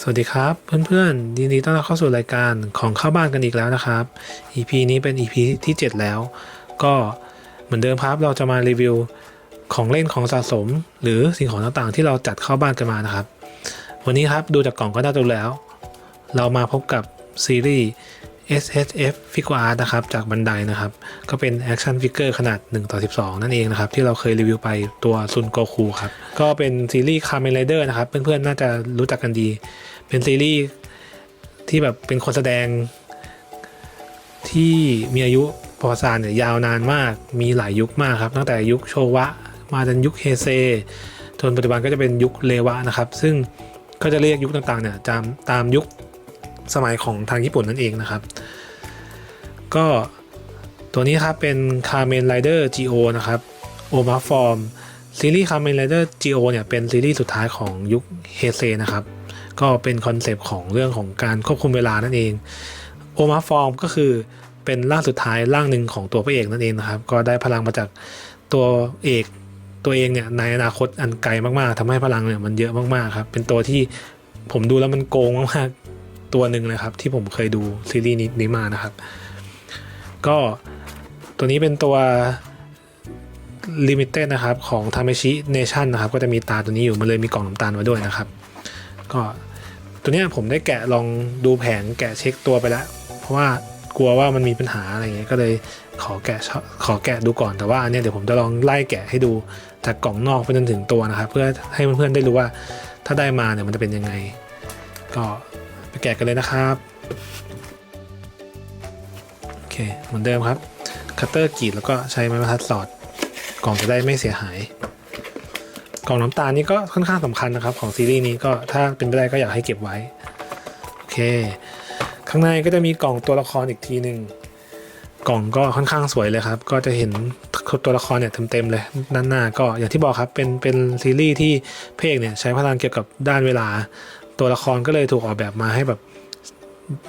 สวัสดีครับเพื่อนๆยินดีต้อนรับเข้าสู่รายการของเข้าบ้านกันอีกแล้วนะครับ EP นี้เป็น EP ที่ 7 แล้ว ก็เหมือนเดิมครับเราจะมารีวิวของเล่นของสะสม หรือสิ่งของต่างๆ ที่เราจัดเข้าบ้านกันมานะครับ วันนี้ครับดูจากกล่องก็น่าจะรู้แล้ว เรามาพบกับซีรีส์ SHF Figure Art นะครับจากบันไดนะครับ ก็เป็นแอคชั่นฟิกเกอร์ขนาด 1 ต่อ 12 นั่นเองนะครับ ที่เราเคยรีวิวไปตัวซุนโกคูครับ ก็เป็นซีรีส์คา m ม n ไรเดอร์นะครับ เพื่อนๆ น่าจะรู้จักกันดี เป็นซีรีส์ที่แบบเป็นคนแสดงที่มีอายุประวัติศาสตร์เนี่ยยาวนานมาก มีหลายยุคมากครับ ตั้งแต่ยุคโชวะ มาจนยุคเฮเซ จนปัจจุบันก็จะเป็นยุคเลวะนะครับ ซึ่งก็จะเรียกยุคต่างๆเนี่ยตามตามยุคสมัยของทางญี่ปุ่นนั่นเองนะครับ ก็ตัวนี้ครับเป็น Kamen Rider GO นะครับ Oma Form ซีรีส์ Kamen Rider GO เนี่ยเป็นซีรีส์สุดท้ายของยุคเฮเซนะครับ ก็เป็นคอนเซปต์ของเรื่องของการควบคุมเวลานั่นเองโอมาฟอร์มก็คือเป็นร่างสุดท้ายร่างหนึ่งของตัวพระเอกนั่นเองนะครับ ก็ได้พลังมาจากตัวเอกตัวเองเนี่ยในอนาคตอันไกลมากๆทำให้พลังเนี่ยมันเยอะมากๆครับเป็นตัวที่ผมดูแล้วมันโกงมากๆตัวหนึ่งเลยครับ ที่ผมเคยดูซีรีส์นี้มานะครับ ก็ตัวนี้เป็นตัว Limited นะครับของ t a m e s h i Nation นะครับ ก็จะมีตาตัวนี้อยู่มันเลยมีกล่องน้ำตาลไว้ด้วยนะครับ ก็ ตัวนี้ผมได้แกะลองดูแผงแกะเช็คตัวไปแล้ว เพราะว่ากลัวว่ามันมีปัญหาอะไรเงี้ยก็เลยขอแกะขอแกะดูก่อนแต่ว่าอันเนี้ยเดี๋ยวผมจะลองไล่แกะให้ดูจากกล่องนอกไปจนถึงตัวนะครับ เพื่อให้เพื่อนๆได้รู้ว่าถ้าได้มาเนี่ยมันจะเป็นยังไง ก็ไปแกะกันเลยนะครับโอเคเหมือนเดิมครับคัตเตอร์กรีดแล้วก็ใช้ไม้บรรทัดสอดกล่องจะได้ไม่เสียหาย กล่องน้ำตาลนี่ก็ค่อนข้างสำคัญนะครับของซีรีส์นี้ก็ถ้าเป็นไปได้ก็อยากให้เก็บไว้โอเค ข้างในก็จะมีกล่องตัวละครอีกทีหนึ่งกล่องก็ค่อนข้างสวยเลยครับ ก็จะเห็นตัวละครเนี่ยเต็มๆเลยด้านหน้าก็อย่างที่บอกครับเป็นเป็นซีรีส์ที่เพลงเนี่ยใช้พลังเกี่ยวกับด้านเวลา ตัวละครก็เลยถูกออกแบบมาให้แบบ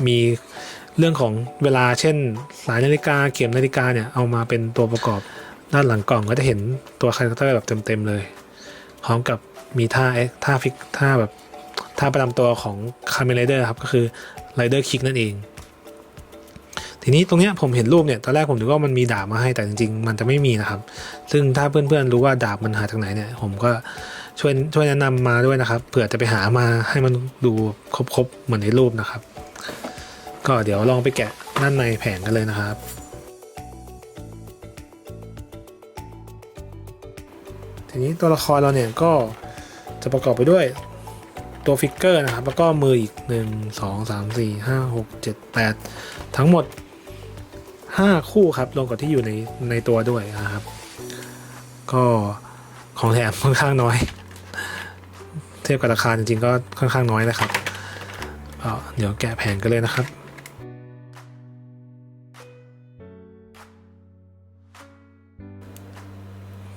มีเรื่องของเวลาเช่น สายนาฬิกาเข็มนาฬิกาเนี่ยเอามาเป็นตัวประกอบด้านหลังกล่องก็จะเห็นตัวคาแรคเตอร์แบบเต็มๆเลย พร้อมกับมีท่าท่าฟิกท่าแบบท่าประจำตัวของคา m ม n ไรเดอร์ครับก็คือไรเดอร์คิกนั่นเอง ทีนี้ตรงเนี้ยผมเห็นรูปเนี่ยตอนแรกผมนึกว่ามันมีดาบมาให้แต่จริงๆ มันจะไม่มีนะครับ ซึ่งถ้าเพื่อนๆรู้ว่าดาบมันหาจากไหนเนี่ยผมก็ช่วยช่วยแนะนำมาด้วยนะครับเผื่อจะไปหามาให้มันดูครบๆเหมือนในรูปนะครับ ก็เดี๋ยวลองไปแกะด้านในแผงกันเลยนะครับ ทีนี้ตัวละครเราเนี่ยก็จะประกอบไปด้วยตัวฟิกเกอร์นะครับ แล้วก็มืออีก 1 2 3 4 5 6 7 8 ทั้งหมด 5 คู่ครับรวมกับที่อยู่ในในตัวด้วยนะครับ ก็ของแถมค่อนข้างน้อย เทียบกับราคาจริงๆก็ค่อนข้างน้อยนะครับเดี๋ยวแกะแผงกันเลยนะครับ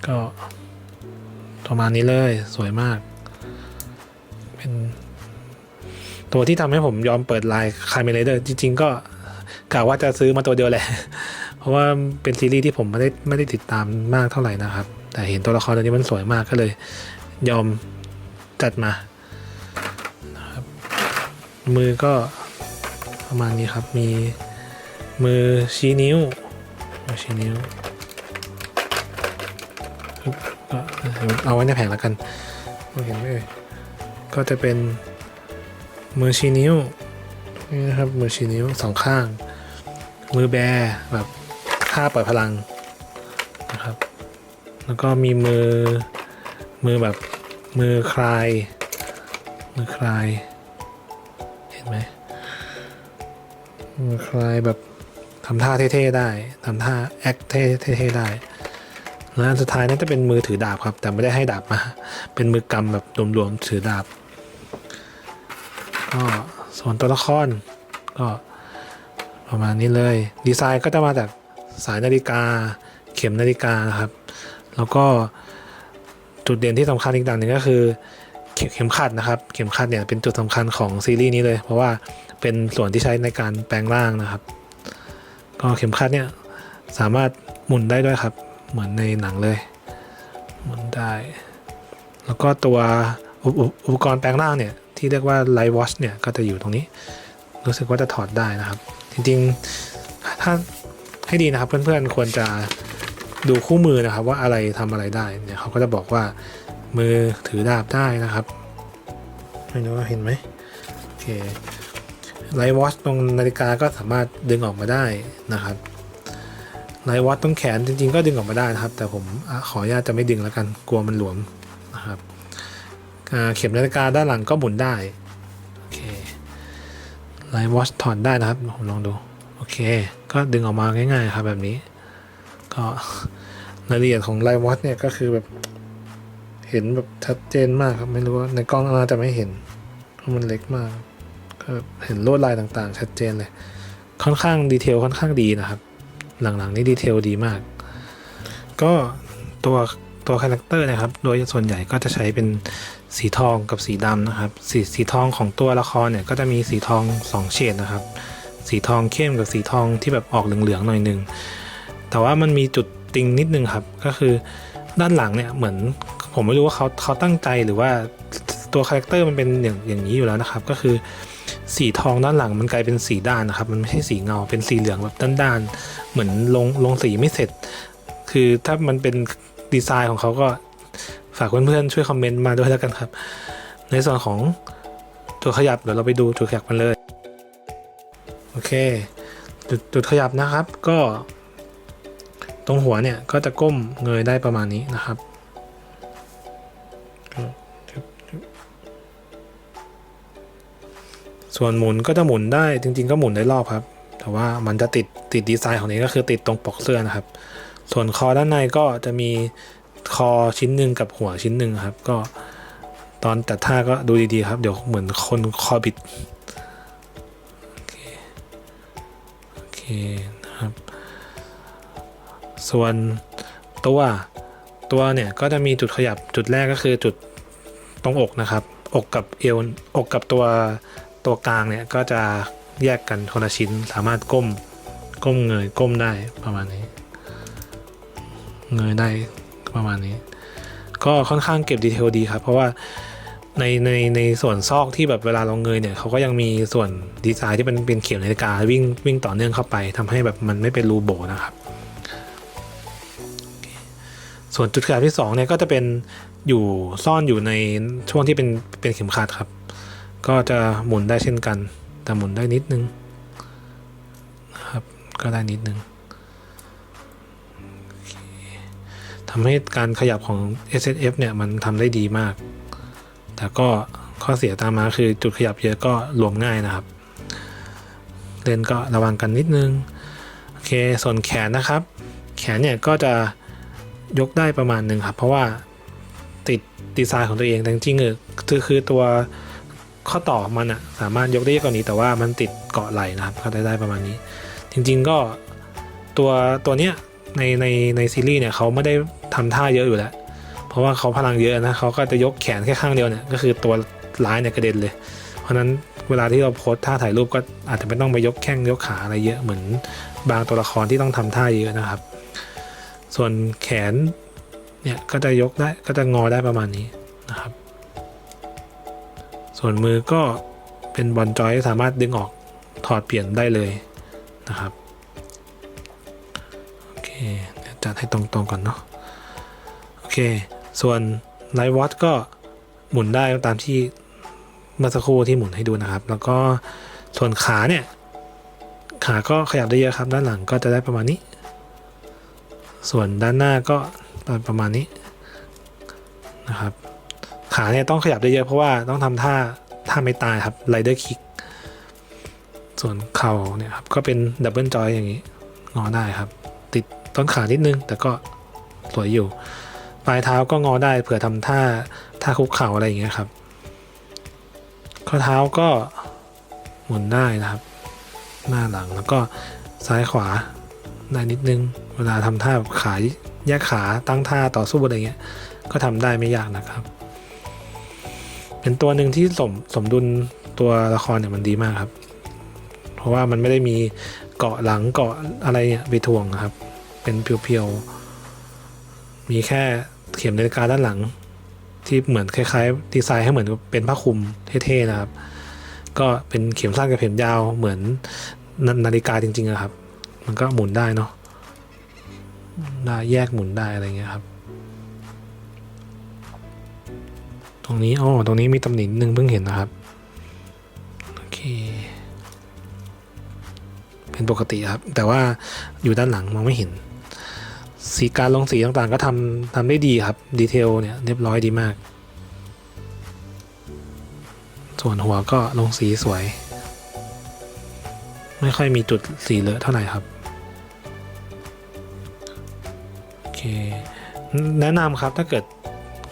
ก็ ประมาณนี้เลยสวยมาก เป็นตัวที่ทำให้ผมยอมเปิดไลน์คา m มเลเดอร์จริง ๆ ก็กะว่าจะซื้อมาตัวเดียวแหละ เพราะว่าเป็นซีรีส์ที่ผมไม่ได้ไม่ได้ติดตามมากเท่าไหร่นะครับ แต่เห็นตัวละครตัวนี้มันสวยมากก็เลย ยอมจัดมานะครับมือก็ประมาณนี้ครับ มีมือชี้นิ้วมือชี้นิ้ว เอาไว้ในแผงแล้วกันเห็นไหมเอ่ยก็จะเป็นมือชี้นิ้วนี่นะครับมือชี้นิ้วสองข้าง มือแบแบบท่าปล่อยพลังนะครับ แล้วก็มีมือมือแบบมือคลาย มือคลาย เห็นไหมมือคลายแบบทำท่าเท่ๆได้ทำท่าแอคเท่ๆได้ แล้วอันสุดท้ายนั่นจะเป็นมือถือดาบครับ แต่ไม่ได้ให้ดาบมา เป็นมือกำแบบรวมๆถือดาบ ก็ส่วนตัวละครก็ประมาณนี้เลย ดีไซน์ก็จะมาจากสายนาฬิกา เข็มนาฬิกานะครับ แล้วก็จุดเด่นที่สำคัญอีกอย่างหนึ่งก็คือเข็มขัดนะครับ เข็มขัดเนี่ยเป็นจุดสำคัญของซีรีส์นี้เลย เพราะว่าเป็นส่วนที่ใช้ในการแปลงร่างนะครับ ก็เข็มขัดเนี่ยสามารถหมุนได้ด้วยครับ เหมือนในหนังเลยหมุนได้ แล้วก็ตัวอุปกรณ์แปลงร่างเนี่ย ที่เรียกว่า Light Watch เนี่ย ก็จะอยู่ตรงนี้ รู้สึกว่าจะถอดได้นะครับ จริงๆ ถ้าให้ดีนะครับ เพื่อนๆ ควรจะดูคู่มือนะครับ ว่าอะไรทำอะไรได้เนี่ยเขาก็จะบอกว่ามือถือดาบได้นะครับไม่รู้ว่าเห็นไหมโอเคไลท์วอชตรงนาฬิกาก็สามารถดึงออกมาได้นะครับ ไลท์วอชตรงแขนจริง ๆ ก็ดึงออกมาได้นะครับ แต่ผมอขออนุญาตจะไม่ดึงแล้วกันกลัวมันหลวมนะครับเข็มนาฬิกาด้านหลังก็หมุนได้โอเคไลท์วอชถอดได้นะครับผมลองดูโอเค ก็ดึงออกมาง่าย ๆ ครับแบบนี้ ก็รายละเอียดของไลท์วอชเนี่ยก็คือแบบเห็นแบบชัดเจนมากครับไม่รู้ว่าในกล้องน่าจะไม่เห็นเพราะมันเล็กมากก็เห็นลวดลายต่างๆ ชัดเจนเลย ค่อนข้างดีเทลค่อนข้างดีนะครับ หลังๆนี่ดีเทลดีมาก ก็ตัวตัวคาแรคเตอร์นะครับ โดยส่วนใหญ่ก็จะใช้เป็นสีทองกับสีดำนะครับ สีสีทองของตัวละครเนี่ยก็จะมีสีทองสองเฉดนะครับ สีทองเข้มกับสีทองที่แบบออกเหลืองๆหน่อยหนึง แต่ว่ามันมีจุดติงนิดนึงครับ ก็คือด้านหลังเนี่ยเหมือนผมไม่รู้ว่าเขาเขาตั้งใจหรือว่าตัวคาแรคเตอร์มันเป็นอย่างอย่างนี้อยู่แล้วนะครับ ก็คือ สีทองด้านหลังมันกลายเป็นสีด้านนะครับ มันไม่ใช่สีเงาเป็นสีเหลืองแบบด้านๆเหมือนลงลงสีไม่เสร็จ คือถ้ามันเป็นดีไซน์ของเขาก็ฝากเพื่อนๆช่วยคอมเมนต์มาด้วยแล้วกันครับ ในส่วนของตัวขยับเดี๋ยวเราไปดูจุดขยับกันเลยโอเคจุดจุดขยับนะครับก็ ตรงหัวเนี่ยก็จะก้มเงยได้ประมาณนี้นะครับ ส่วนหมุนก็จะหมุนได้จริง ๆ ก็หมุนได้รอบครับ แต่ว่ามันจะติดติดดีไซน์ของนี้ก็คือติดตรงปกเสื้อนะครับ ส่วนคอด้านในก็จะมีคอชิ้นหนึ่งกับหัวชิ้นหนึ่งครับ ก็ตอนตัดท่าก็ดูดีๆครับ เดี๋ยวเหมือนคนคอบิดโอเคโอเคนะครับ ส่วนตัวตัวเนี่ยก็จะมีจุดขยับจุดแรกก็คือจุดตรงอกนะครับ อกกับเอวอกกับตัว ตัวกลางเนี่ยก็จะแยกกันคนละชิ้นสามารถก้มก้มเงยก้มได้ประมาณนี้ เงยได้ประมาณนี้ ก็ค่อนข้างเก็บดีเทลดีครับ เพราะว่าในในในส่วนซอกที่แบบเวลาเราเงยเนี่ยเขาก็ยังมีส่วนดีไซน์ที่เป็นเป็นเข็มนาฬิกาวิ่งวิ่งต่อเนื่องเข้าไปทำให้แบบมันไม่เป็นรูโบนะครับ ส่วนจุดขยับที่2เนี่ยก็จะเป็นอยู่ซ่อนอยู่ในช่วงที่เป็นเป็นเข็มขัดครับ ก็จะหมุนได้เช่นกัน แต่หมุนได้นิดนึงนะครับก็ได้นิดนึงทำให้การขยับของ S S F เนี่ยมันทำได้ดีมาก แต่ก็ข้อเสียตามมาคือจุดขยับเยอะก็รวมง่ายนะครับ เล่นก็ระวังกันนิดนึง โอเค ส่วนแขนนะครับ แขนเนี่ยก็จะยกได้ประมาณหนึ่งครับ เพราะว่าติดดีไซน์ของตัวเองแต่จริงๆคือคือตัว ข้อต่อมันอะสามารถยกได้เยอะกว่านี้ แต่ว่ามันติดเกาะไหลนะครับก็ได้ได้ประมาณนี้ จริง ๆก็ตัวตัวเนี้ยในในในซีรีส์เนี่ยเขาไม่ได้ทำท่าเยอะอยู่แล้วเพราะว่าเขาพลังเยอะนะเขาก็จะยกแขนแค่ข้างเดียวเนี่ยก็คือตัวร้ายเนี่ยกระเด็นเลย เพราะฉะนั้นเวลาที่เราโพสท่าถ่ายรูปก็อาจจะไม่ต้องไปยกแข้งยกขาอะไรเยอะเหมือนบางตัวละครที่ต้องทำท่าเยอะนะครับ ส่วนแขนเนี่ยก็จะยกได้ก็จะงอได้ประมาณนี้นะครับ ส่วนมือก็เป็นบอลจอยสามารถดึงออกถอดเปลี่ยนได้เลยนะครับโอเคเดี๋ยวจัดให้ตรงๆก่อนเนาะโอเค ส่วนไลท์วอตก็หมุนได้ตามที่เมื่อสักครู่ที่หมุนให้ดูนะครับ แล้วก็ส่วนขาเนี่ย ขาก็ขยับได้เยอะครับ ด้านหลังก็จะได้ประมาณนี้ ส่วนด้านหน้าก็ประมาณนี้นะครับ ขาเนี่ยต้องขยับได้เยอะเพราะว่าต้องทำท่าท่าไม่ตายครับไรเดอร์คิกส่วนเข่าเนี่ยครับก็เป็นดับเบิลจอยอย่างนี้งอได้ครับ ติดต้นขานิดนึง แต่ก็สวยอยู่ ปลายเท้าก็งอได้เผื่อทำท่าท่าคุกเข่าอะไรอย่างเงี้ยครับ ข้อเท้าก็หมุนได้นะครับ หน้าหลังแล้วก็ซ้ายขวาได้นิดนึง เวลาทำท่าขายแยกขาตั้งท่าต่อสู้อะไรเงี้ยก็ทำได้ไม่ยากนะครับ เป็นตัวหนึ่งที่สมสมดุลตัวละครเนี่ยมันดีมากครับ เพราะว่ามันไม่ได้มีเกาะหลังเกาะอะไรเนี่ยไปถ่วงครับ เป็นเพียวๆ มีแค่เข็มนาฬิกาด้านหลัง ที่เหมือนคล้ายๆ ดีไซน์ให้เหมือนเป็นผ้าคลุมเท่ๆนะครับ ก็เป็นเข็มสั้นกับเข็มยาวเหมือนนานาฬิกาจริงๆอะครับ มันก็หมุนได้เนาะได้แยกหมุนได้อะไรเงี้ยครับ รงนี้อ๋อตรงนี้มีตำหนินิดนึงเพิ่งเห็นนะครับ โอเค เป็นปกติครับ แต่ว่าอยู่ด้านหลังมองไม่เห็น สีการลงสีต่างๆ ก็ทำทำได้ดีครับ ดีเทลเนี่ยเรียบร้อยดีมาก ส่วนหัวก็ลงสีสวย ไม่ค่อยมีจุดสีเลอะเท่าไหร่ครับ โอเค แนะนำครับถ้าเกิด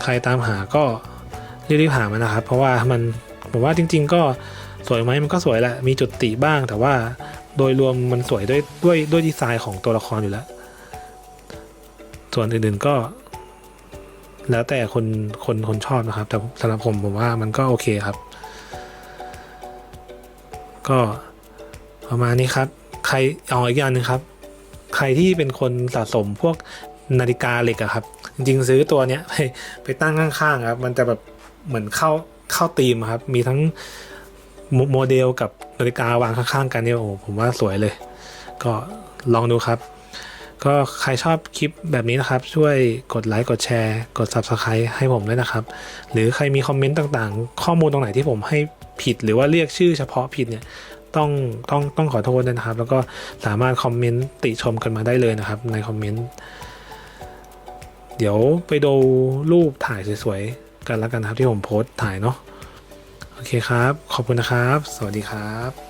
ใครตามหาก็ รีบๆหามันนะครับ เพราะว่ามันผมว่าจริง ๆ ก็สวยไหมมันก็สวยแหละมีจุดติบ้าง แต่ว่าโดยรวมมันสวยด้วยด้วยด้วยดีไซน์ของตัวละครอยู่แล้ว ส่วนอื่นๆก็ แล้วแต่คนคนคนชอบนะครับ แต่สำหรับผมผมว่ามันก็โอเคครับ ก็ประมาณนี้ครับ ใครเอาอีกอย่างหนึ่งครับ ใครที่เป็นคนสะสมพวกนาฬิกาเหล็กอะครับ จริงๆซื้อตัวเนี้ยไปไปตั้งข้างๆครับ มันจะแบบ เหมือนเข้าเข้าธีมครับ มีทั้งโมเดลกับนาฬิกาวางข้างๆกันเนี่ยโอ้ผมว่าสวยเลย ก็ลองดูครับ ก็ใครชอบคลิปแบบนี้นะครับ ช่วยกดไลค์กดแชร์ กด Subscribe ให้ผมด้วยนะครับ หรือใครมีคอมเมนต์ต่างๆ ข้อมูลตรงไหนที่ผมให้ผิดหรือว่าเรียกชื่อเฉพาะผิดเนี่ยต้องต้องต้องขอโทษด้วยนะครับ แล้วก็สามารถคอมเมนต์ติชมกันมาได้เลยนะครับ ในคอมเมนต์เดี๋ยวไปดูรูปถ่ายสวยๆ กันแล้วกันนะครับที่ผมโพสต์ถ่ายเนาะโอเคครับ ขอบคุณนะครับ สวัสดีครับ